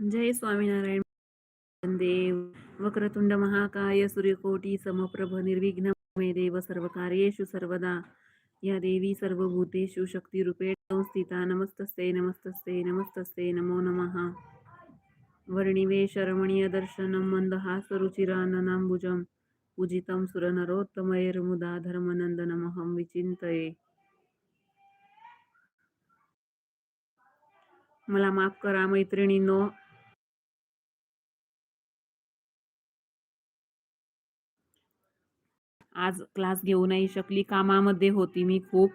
जय स्वामीनारायण देव वक्रतुंड महाकाय सूर्यकोटी समप्रभ निर्विघ्न मे देव सर्वकार्येषु सर्वदा। या देवी सर्वभूतेषु शक्तिरूपेण संस्थिता नमस्तस्ते नमस्तस्ते नमस्तस्ते नमो नमः। वर्णिवेशरमणीयदर्शनं मन्दहासरुचिराननाम्बुजं पूजितं सुरनरोत्तमैर्मुदा धर्मनन्दनमहं विचिन्तये। मला माफ करा मैत्रिणींनो आज क्लास घेऊ नाही शकली कामामध्ये होती मी खूप.